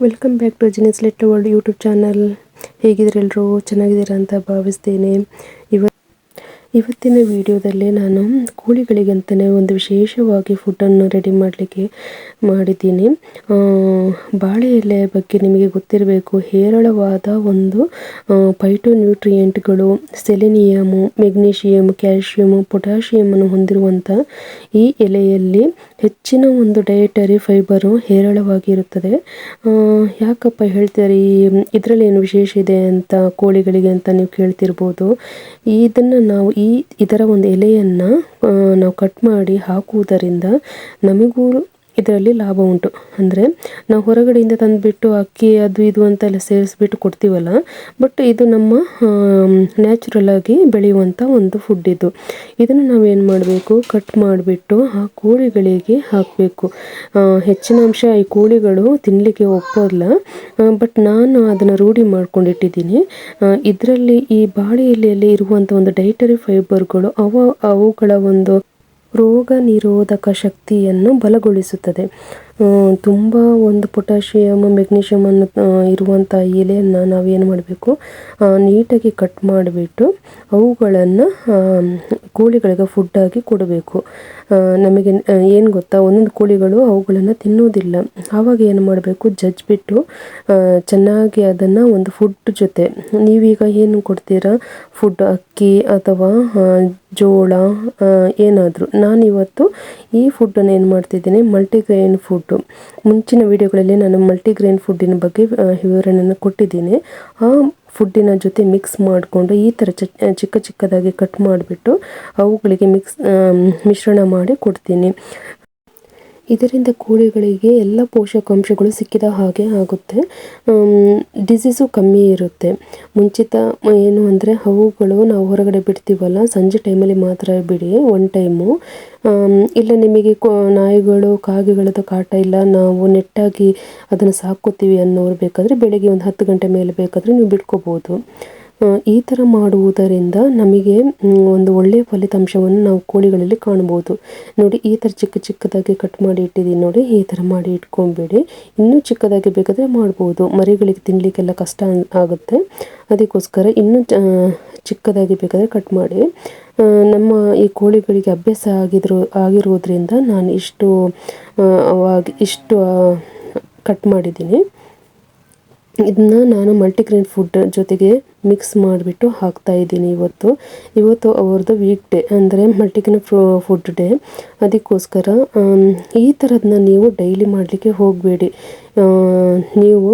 Welcome back to ಜಿನಿಸ್ let world YouTube channel ಹೇಗಿದ್ರೆ ಎಲ್ಲರೂ ಚೆನ್ನಾಗಿದ್ದೀರಾ ಅಂತ ಭಾವಿಸ್ತೇನೆ. ಇವ ಇವತ್ತಿನ ವಿಡಿಯೋದಲ್ಲಿ ನಾನು ಕೋಳಿಗಳಿಗೆ ಅಂತಲೇ ಒಂದು ವಿಶೇಷವಾಗಿ ಫುಡ್ಡನ್ನು ರೆಡಿ ಮಾಡಲಿಕ್ಕೆ ಮಾಡಿದ್ದೀನಿ. ಬಾಳೆ ಎಲೆ ಬಗ್ಗೆ ನಿಮಗೆ ಗೊತ್ತಿರಬೇಕು. ಹೇರಳವಾದ ಒಂದು ಪೈಟೋ ನ್ಯೂಟ್ರಿಯೆಂಟ್ಗಳು ಸೆಲೆನಿಯಮು ಮೆಗ್ನೀಷಿಯಮ್ ಕ್ಯಾಲ್ಶಿಯಮು ಪೊಟ್ಯಾಷಿಯಮನ್ನು ಹೊಂದಿರುವಂಥ ಈ ಎಲೆಯಲ್ಲಿ ಹೆಚ್ಚಿನ ಒಂದು ಡಯಟರಿ ಫೈಬರು ಹೇರಳವಾಗಿರುತ್ತದೆ. ಯಾಕಪ್ಪ ಹೇಳ್ತಾರೆ, ಈ ಇದರಲ್ಲಿ ಏನು ವಿಶೇಷ ಇದೆ ಅಂತ ಕೋಳಿಗಳಿಗೆ ಅಂತ ನೀವು ಕೇಳ್ತಿರ್ಬೋದು. ಇದನ್ನು ನಾವು ಈ, ಇದರ ಒಂದು ಎಲೆಯನ್ನು ನಾವು ಕಟ್ ಮಾಡಿ ಹಾಕುವುದರಿಂದ ನಮಗೂ ಇದರಲ್ಲಿ ಲಾಭ ಉಂಟು. ಅಂದರೆ ನಾವು ಹೊರಗಡೆಯಿಂದ ತಂದುಬಿಟ್ಟು ಅಕ್ಕಿ ಅದು ಇದು ಅಂತೆಲ್ಲ ಸೇರಿಸ್ಬಿಟ್ಟು ಕೊಡ್ತೀವಲ್ಲ ಬಟ್ ಇದು ನಮ್ಮ ನ್ಯಾಚುರಲ್ ಆಗಿ ಬೆಳೆಯುವಂಥ ಒಂದು ಫುಡ್ ಇದು. ಇದನ್ನು ನಾವೇನು ಮಾಡಬೇಕು? ಕಟ್ ಮಾಡಿಬಿಟ್ಟು ಆ ಕೋಳಿಗಳಿಗೆ ಹಾಕಬೇಕು. ಹೆಚ್ಚಿನ ಅಂಶ ಈ ಕೋಳಿಗಳು ತಿನ್ನಲಿಕ್ಕೆ ಒಪ್ಪೋಲ್ಲ ಬಟ್ ನಾನು ಅದನ್ನು ರೂಢಿ ಮಾಡ್ಕೊಂಡಿಟ್ಟಿದ್ದೀನಿ. ಇದರಲ್ಲಿ ಈ ಬಾಳೆ ಎಲೆಯಲ್ಲಿ ಇರುವಂಥ ಒಂದು ಡೈಟರಿ ಫೈಬರ್ಗಳು ಅವ, ಅವುಗಳ ಒಂದು ರೋಗ ನಿರೋಧಕ ಶಕ್ತಿಯನ್ನು ಬಲಗೊಳಿಸುತ್ತದೆ. ತುಂಬ ಒಂದು ಪೊಟ್ಯಾಷಿಯಮ್ ಮೆಗ್ನೀಷಿಯಮ್ ಅನ್ನು ಇರುವಂಥ ಎಲೆಯನ್ನು ನಾವೇನು ಮಾಡಬೇಕು? ನೀಟಾಗಿ ಕಟ್ ಮಾಡಿಬಿಟ್ಟು ಅವುಗಳನ್ನು ಕೋಳಿಗಳಿಗೆ ಫುಡ್ಡಾಗಿ ಕೊಡಬೇಕು. ನಮಗೆ ಏನು ಗೊತ್ತಾ? ಒಂದೊಂದು ಕೋಳಿಗಳು ಅವುಗಳನ್ನು ತಿನ್ನೋದಿಲ್ಲ. ಆವಾಗ ಏನು ಮಾಡಬೇಕು? ಜಜ್ಜಿಬಿಟ್ಟು ಚೆನ್ನಾಗಿ ಅದನ್ನು ಒಂದು ಫುಡ್ ಜೊತೆ, ನೀವೀಗ ಏನು ಕೊಡ್ತೀರಾ? ಫುಡ್ ಅಕ್ಕಿ ಅಥವಾ ಜೋಳ ಏನಾದರೂ. ನಾನಿವತ್ತು ಈ ಫುಡ್ಡನ್ನು ಏನು ಮಾಡ್ತಿದ್ದೀನಿ? ಮಲ್ಟಿಗ್ರೈನ್ ಮುಂಚಿನ ವಿಡಿಯೋಗಳಲ್ಲಿ ನಾನು ಮಲ್ಟಿಗ್ರೈನ್ ಫುಡ್ಡಿನ ಬಗ್ಗೆ ವಿವರಣೆಯನ್ನು ಕೊಟ್ಟಿದ್ದೀನಿ. ಆ ಫುಡ್ಡಿನ ಜೊತೆ ಮಿಕ್ಸ್ ಮಾಡಿಕೊಂಡು ಈ ಥರ ಚಿಕ್ಕ ಚಿಕ್ಕದಾಗಿ ಕಟ್ ಮಾಡಿಬಿಟ್ಟು ಅವುಗಳಿಗೆ ಮಿಕ್ಸ್ ಮಿಶ್ರಣ ಮಾಡಿ ಕೊಡ್ತೀನಿ. ಇದರಿಂದ ಕೋಳಿಗಳಿಗೆ ಎಲ್ಲ ಪೋಷಕಾಂಶಗಳು ಸಿಕ್ಕಿದ ಹಾಗೆ ಆಗುತ್ತೆ. ಡಿಸೀಸು ಕಮ್ಮಿ ಇರುತ್ತೆ. ಮುಂಚಿತ ಏನು ಅಂದರೆ ಅವುಗಳು ನಾವು ಹೊರಗಡೆ ಬಿಡ್ತೀವಲ್ಲ, ಸಂಜೆ ಟೈಮಲ್ಲಿ ಮಾತ್ರ ಬಿಡಿ ಒನ್ ಟೈಮು ಇಲ್ಲ ನಿಮಗೆ ನಾಯಿಗಳು, ಕಾಗೆಗಳದ್ದು ಕಾಟ ಇಲ್ಲ, ನಾವು ನೆಟ್ಟಾಗಿ ಅದನ್ನು ಸಾಕೋತೀವಿ ಅನ್ನೋರು ಬೇಕಾದರೆ ಬೆಳಗ್ಗೆ ಒಂದು ಹತ್ತು ಗಂಟೆ ಮೇಲೆ ಬೇಕಾದರೆ ನೀವು ಬಿಟ್ಕೋಬೋದು. ಈ ಥರ ಮಾಡುವುದರಿಂದ ನಮಗೆ ಒಂದು ಒಳ್ಳೆಯ ಫಲಿತಾಂಶವನ್ನು ನಾವು ಕೋಳಿಗಳಲ್ಲಿ ಕಾಣ್ಬೋದು ನೋಡಿ, ಈ ಥರ ಚಿಕ್ಕ ಚಿಕ್ಕದಾಗಿ ಕಟ್ ಮಾಡಿ ಇಟ್ಟಿದ್ದೀನಿ ನೋಡಿ, ಈ ಥರ ಮಾಡಿ ಇಟ್ಕೊಂಬೇಡಿ. ಇನ್ನೂ ಚಿಕ್ಕದಾಗಿ ಬೇಕಾದರೆ ಮಾಡ್ಬೋದು. ಮರಿಗಳಿಗೆ ತಿನ್ನಲಿಕ್ಕೆಲ್ಲ ಕಷ್ಟ ಆಗುತ್ತೆ. ಅದಕ್ಕೋಸ್ಕರ ಇನ್ನೂ ಚಿಕ್ಕದಾಗಿ ಬೇಕಾದರೆ ಕಟ್ ಮಾಡಿ. ನಮ್ಮ ಈ ಕೋಳಿಗಳಿಗೆ ಅಭ್ಯಾಸ ಆಗಿದ್ರು, ಆಗಿರೋದ್ರಿಂದ ನಾನು ಇಷ್ಟು ಇಷ್ಟು ಕಟ್ ಮಾಡಿದ್ದೀನಿ. ಇದನ್ನ ನಾನು ಮಲ್ಟಿಗ್ರೇನ್ ಫುಡ್ ಜೊತೆಗೆ ಮಿಕ್ಸ್ ಮಾಡಿಬಿಟ್ಟು ಹಾಕ್ತಾ ಇದ್ದೀನಿ ಇವತ್ತು. ಇವತ್ತು ಅವ್ರದ್ದು ವೀಕ್ ಡೇ ಅಂದರೆ ಮಲ್ಟಿಗ್ರೇನ್ ಫುಡ್ ಡೇ ಅದಕ್ಕೋಸ್ಕರ ಈ ಥರದನ್ನ ನೀವು ಡೈಲಿ ಮಾಡಲಿಕ್ಕೆ ಹೋಗಬೇಡಿ. ನೀವು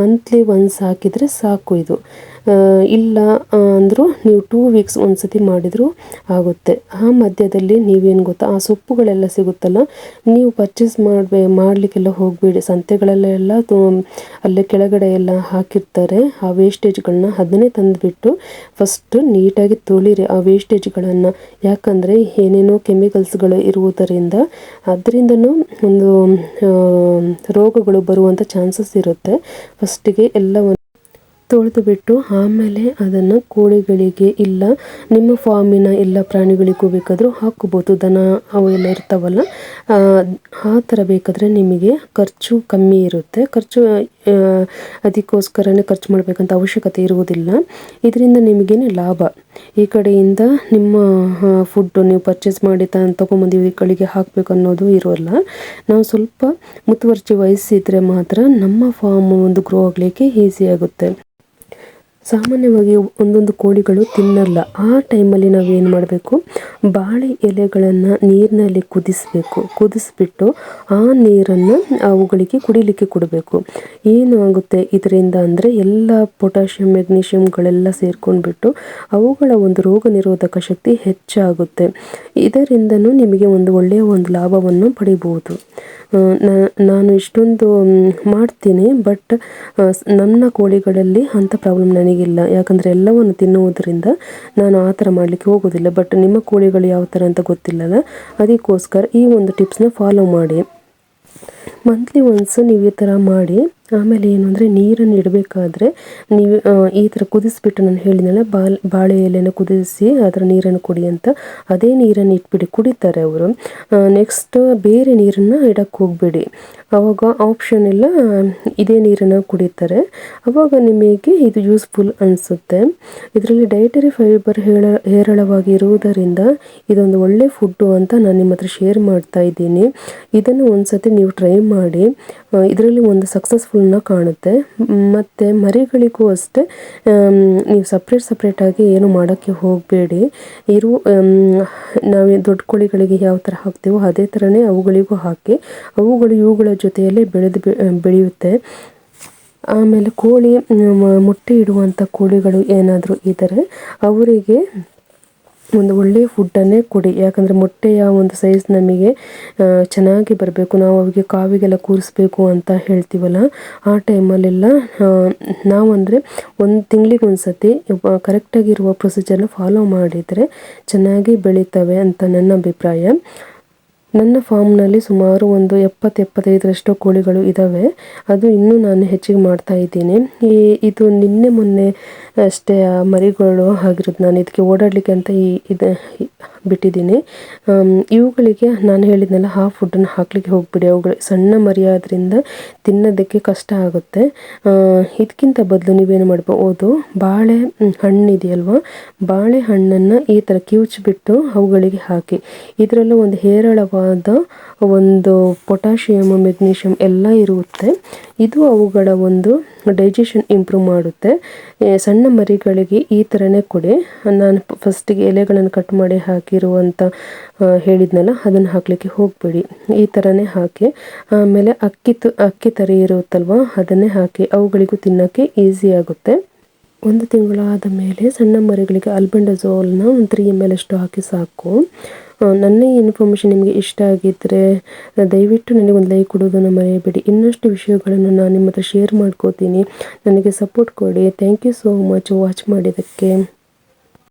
ಮಂತ್ಲಿ ಒನ್ಸ್ ಹಾಕಿದರೆ ಸಾಕು ಇದು. ಇಲ್ಲ ಅಂದರೂ ನೀವು ಟೂ ವೀಕ್ಸ್ ಒಂದ್ಸತಿ ಮಾಡಿದರೂ ಆಗುತ್ತೆ. ಆ ಮಧ್ಯದಲ್ಲಿ ನೀವೇನು ಗೊತ್ತಾ, ಆ ಸೊಪ್ಪುಗಳೆಲ್ಲ ಸಿಗುತ್ತಲ್ಲ, ನೀವು ಪರ್ಚೇಸ್ ಮಾಡಬೇ, ಮಾಡಲಿಕ್ಕೆಲ್ಲ ಹೋಗಬೇಡಿ. ಸಂತೆಗಳಲ್ಲೆಲ್ಲ ಅಲ್ಲೇ ಕೆಳಗಡೆ ಎಲ್ಲ ಹಾಕಿರ್ತಾರೆ. ಆ ವೇಸ್ಟೇಜ್ಗಳನ್ನ ಅದನ್ನೇ ತಂದುಬಿಟ್ಟು ಫಸ್ಟ್ ನೀಟಾಗಿ ತೊಳಿರಿ ಆ ವೇಸ್ಟೇಜ್ಗಳನ್ನು ಯಾಕಂದರೆ ಏನೇನೋ ಕೆಮಿಕಲ್ಸ್ಗಳು ಇರುವುದರಿಂದ ಅದರಿಂದನೂ ಒಂದು ರೋಗಗಳು ಬರುವಂಥ ಚಾನ್ಸಸ್ ಇರುತ್ತೆ. ಫಸ್ಟಿಗೆ ಎಲ್ಲವನ್ನು ತೊಳೆದು ಬಿಟ್ಟು ಆಮೇಲೆ ಅದನ್ನು ಕೋಳಿಗಳಿಗೆ ಇಲ್ಲ, ನಿಮ್ಮ ಫಾರ್ಮಿನ ಎಲ್ಲ ಪ್ರಾಣಿಗಳಿಗೂ ಬೇಕಾದರೂ ಹಾಕ್ಬೋದು ದನ ಅವೆಲ್ಲ ಇರ್ತಾವಲ್ಲ, ಆ ಥರ ಬೇಕಾದರೆ ನಿಮಗೆ ಖರ್ಚು ಕಮ್ಮಿ ಇರುತ್ತೆ. ಖರ್ಚು ಅದಕ್ಕೋಸ್ಕರನೇ ಖರ್ಚು ಮಾಡಬೇಕಂತ ಅವಶ್ಯಕತೆ ಇರುವುದಿಲ್ಲ. ಇದರಿಂದ ನಿಮಗೇನೆ ಲಾಭ? ಈ ಕಡೆಯಿಂದ ನಿಮ್ಮ ಫುಡ್ಡು ನೀವು ಪರ್ಚೇಸ್ ಮಾಡಿ ತ ತೊಗೊಂಬಂದು ಹಾಕಬೇಕು ಅನ್ನೋದು ಇರೋಲ್ಲ. ನಾವು ಸ್ವಲ್ಪ ಮುತುವರ್ಜಿ ವಹಿಸಿದರೆ ಮಾತ್ರ ನಮ್ಮ ಫಾರ್ಮ್ ಒಂದು ಗ್ರೋ ಆಗಲಿಕ್ಕೆ ಈಸಿ ಆಗುತ್ತೆ. ಸಾಮಾನ್ಯವಾಗಿ ಒಂದೊಂದು ಕೋಳಿಗಳು ತಿನ್ನಲ್ಲ. ಆ ಟೈಮಲ್ಲಿ ನಾವು ಏನು ಮಾಡಬೇಕು? ಬಾಳೆ ಎಲೆಗಳನ್ನು ನೀರಿನಲ್ಲಿ ಕುದಿಸಬೇಕು. ಕುದಿಸ್ಬಿಟ್ಟು ಆ ನೀರನ್ನು ಅವುಗಳಿಗೆ ಕುಡಿಲಿಕ್ಕೆ ಕೊಡಬೇಕು. ಏನು ಆಗುತ್ತೆ ಇದರಿಂದ ಅಂದರೆ ಎಲ್ಲ ಪೊಟ್ಯಾಷಿಯಂ ಮೆಗ್ನೀಷಿಯಮ್ಗಳೆಲ್ಲ ಸೇರ್ಕೊಂಡ್ಬಿಟ್ಟು ಅವುಗಳ ಒಂದು ರೋಗ ನಿರೋಧಕ ಶಕ್ತಿ ಹೆಚ್ಚಾಗುತ್ತೆ. ಇದರಿಂದನೂ ನಿಮಗೆ ಒಂದು ಒಳ್ಳೆಯ ಒಂದು ಲಾಭವನ್ನು ಪಡಿಬೋದು ನಾನು ಇಷ್ಟೊಂದು ಮಾಡ್ತೀನಿ, ಬಟ್ ನನ್ನ ಕೋಳಿಗಳಲ್ಲಿ ಅಂಥ ಪ್ರಾಬ್ಲಮ್ ನನಗಿಲ್ಲ ಯಾಕಂದರೆ ಎಲ್ಲವನ್ನು ತಿನ್ನುವುದರಿಂದ ನಾನು ಆ ಥರ ಮಾಡಲಿಕ್ಕೆ ಹೋಗೋದಿಲ್ಲ ಬಟ್ ನಿಮ್ಮ ಕೋಳಿಗಳು ಯಾವ ಥರ ಅಂತ ಗೊತ್ತಿಲ್ಲಲ್ಲ? ಅದಕ್ಕೋಸ್ಕರ ಈ ಒಂದು ಟಿಪ್ಸ್ನ ಫಾಲೋ ಮಾಡಿ. ಮಂತ್ಲಿ ಒನ್ಸ್ ನೀವು ಈ ಥರ ಮಾಡಿ ಆಮೇಲೆ ಏನು ಅಂದರೆ ನೀರನ್ನು ಇಡಬೇಕಾದ್ರೆ ನೀವು ಈ ಥರ ಕುದಿಸ್ಬಿಟ್ಟು ನಾನು ಹೇಳಿದ್ನಲ್ಲ, ಬಾಲ್, ಬಾಳೆ ಎಲೆನ ಕುದಿಸಿ ಅದರ ನೀರನ್ನು ಕುಡಿ ಅಂತ, ಅದೇ ನೀರನ್ನು ಇಟ್ಬಿಡಿ, ಕುಡಿತಾರೆ ಅವರು. ನೆಕ್ಸ್ಟ್ ಬೇರೆ ನೀರನ್ನು ಇಡಕ್ಕೆ ಹೋಗಬೇಡಿ. ಅವಾಗ ಆಪ್ಷನ್ ಎಲ್ಲ ಇದೇ ನೀರನ್ನು ಕುಡಿತಾರೆ. ಅವಾಗ ನಿಮಗೆ ಇದು ಯೂಸ್ಫುಲ್ ಅನಿಸುತ್ತೆ. ಇದರಲ್ಲಿ ಡೈಟರಿ ಫೈಬರ್ ಹೇಳ, ಹೇರಳವಾಗಿ ಇರುವುದರಿಂದ ಇದೊಂದು ಒಳ್ಳೆ ಫುಡ್ಡು ಅಂತ ನಾನು ನಿಮ್ಮ ಹತ್ರ ಶೇರ್ ಮಾಡ್ತಾ ಇದ್ದೀನಿ. ಇದನ್ನು ಒಂದ್ಸತಿ ನೀವು ಟ್ರೈ ಮಾಡಿ. ಇದರಲ್ಲಿ ಒಂದು ಸಕ್ಸಸ್ಫುಲ್ನ ಕಾಣುತ್ತೆ. ಮತ್ತು ಮರಿಗಳಿಗೂ ಅಷ್ಟೇ ನೀವು ಸಪ್ರೇಟ್ ಆಗಿ ಏನು ಮಾಡೋಕ್ಕೆ ಹೋಗಬೇಡಿ. ಇರು ನಾವು ದೊಡ್ಡ ಕೋಳಿಗಳಿಗೆ ಯಾವ ಥರ ಹಾಕ್ತೀವೋ ಅದೇ ಥರನೇ ಅವುಗಳಿಗೂ ಹಾಕಿ, ಅವುಗಳು ಇವುಗಳ ಜೊತೆಯಲ್ಲೇ ಬೆಳೆದು ಬೆಳೆಯುತ್ತೆ. ಆಮೇಲೆ ಕೋಳಿ ಮೊಟ್ಟೆ ಇಡುವಂಥ ಕೋಳಿಗಳು ಏನಾದರೂ ಇದ್ದರೆ, ಅವರಿಗೆ ಒಂದು ಒಳ್ಳೆಯ ಫುಡ್ಡನ್ನೇ ಕೊಡಿ. ಯಾಕಂದರೆ ಮೊಟ್ಟೆಯ ಒಂದು ಸೈಜ್ ನಮಗೆ ಚೆನ್ನಾಗಿ ಬರಬೇಕು. ನಾವು ಅವಿಗೆ ಕಾವಿಗೆಲ್ಲ ಕೂರಿಸ್ಬೇಕು ಅಂತ ಹೇಳ್ತೀವಲ್ಲ, ಆ ಟೈಮಲ್ಲೆಲ್ಲ ನಾವು ಅಂದರೆ ಒಂದು ತಿಂಗಳಿಗೆ ಒಂದು ಸತಿ ಕರೆಕ್ಟಾಗಿರುವ ಪ್ರೊಸೀಜರ್ನ ಫಾಲೋ ಮಾಡಿದರೆ ಚೆನ್ನಾಗಿ ಬೆಳೀತವೆ ಅಂತ ನನ್ನ ಅಭಿಪ್ರಾಯ. ನನ್ನ ಫಾರ್ಮ್ನಲ್ಲಿ ಸುಮಾರು ಒಂದು ಎಪ್ಪತ್ತು ಎಪ್ಪತ್ತೈದರಷ್ಟು ಕೋಳಿಗಳು ಇದ್ದಾವೆ ಅದು ಇನ್ನೂ ನಾನು ಹೆಚ್ಚಿಗೆ ಮಾಡ್ತಾ ಇದ್ದೀನಿ. ಈ, ಇದು ನಿನ್ನೆ ಮೊನ್ನೆ ಅಷ್ಟೇ ಮರಿಗಳು ಆಗಿರೋದು ನಾನು ಇದಕ್ಕೆ ಓಡಾಡಲಿಕ್ಕೆ ಅಂತ ಈ, ಇದು ಬಿಟ್ಟಿದ್ದೀನಿ. ಇವುಗಳಿಗೆ ನಾನು ಹೇಳಿದ್ನಲ್ಲ, ಆ ಫುಡ್ಡನ್ನು ಹಾಕ್ಲಿಕ್ಕೆ ಹೋಗ್ಬಿಡಿ. ಅವುಗಳು ಸಣ್ಣ ಮರಿಯಾದ್ರಿಂದ ತಿನ್ನೋದಕ್ಕೆ ಕಷ್ಟ ಆಗುತ್ತೆ. ಇದಕ್ಕಿಂತ ಬದಲು ನೀವೇನು ಮಾಡ್ಬೋದು ಬಾಳೆ ಹಣ್ಣು ಇದೆಯಲ್ವ ಬಾಳೆ ಹಣ್ಣನ್ನು ಈ ಥರ ಕಿವುಚ್ಬಿಟ್ಟು ಅವುಗಳಿಗೆ ಹಾಕಿ. ಇದರಲ್ಲೂ ಒಂದು ಹೇರಳವಾದ ಒಂದು ಪೊಟ್ಯಾಷಿಯಮ್, ಮೆಗ್ನೀಷಿಯಮ್ ಎಲ್ಲ ಇರುತ್ತೆ. ಇದು ಅವುಗಳ ಒಂದು ಡೈಜೆಷನ್ ಇಂಪ್ರೂವ್ ಮಾಡುತ್ತೆ. ಸಣ್ಣ ಮರಿಗಳಿಗೆ ಈ ಥರನೇ ಕೊಡಿ. ನಾನು ಫಸ್ಟಿಗೆ ಎಲೆಗಳನ್ನು ಕಟ್ ಮಾಡಿ ಹಾಕಿರುವಂಥ ಹೇಳಿದ್ನಲ್ಲ, ಅದನ್ನು ಹಾಕಲಿಕ್ಕೆ ಹೋಗಬೇಡಿ. ಈ ಥರನೇ ಹಾಕಿ, ಆಮೇಲೆ ಅಕ್ಕಿ ತು, ಅಕ್ಕಿ ತರಿ ಇರುತ್ತಲ್ವ, ಅದನ್ನೇ ಹಾಕಿ, ಅವುಗಳಿಗೂ ತಿನ್ನೋಕ್ಕೆ ಈಸಿ ಆಗುತ್ತೆ. ಒಂದು ತಿಂಗಳಾದ ಮೇಲೆ ಸಣ್ಣ ಮರಿಗಳಿಗೆ ಅಲ್ಬೆಂಡಜೋಲ್ನ ಒಂದು ತ್ರೀ ಎಂ ಎಲ್ ಅಷ್ಟು ಹಾಕಿ ಸಾಕು. ನನ್ನ ಈ ಇನ್ಫಾರ್ಮೇಷನ್ ನಿಮಗೆ ಇಷ್ಟ ಆಗಿದ್ದರೆ ದಯವಿಟ್ಟು ನನಗೆ ಒಂದು ಲೈಕ್ ಕೊಡೋದನ್ನು ಮರೆಯಬೇಡಿ. ಇನ್ನಷ್ಟು ವಿಷಯಗಳನ್ನು ನಾನು ನಿಮ್ಮ ಹತ್ರ ಶೇರ್ ಮಾಡ್ಕೋತೀನಿ. ನನಗೆ ಸಪೋರ್ಟ್ ಕೊಡಿ. Thank you so much watch ಮಾಡಿದ್ದಕ್ಕೆ.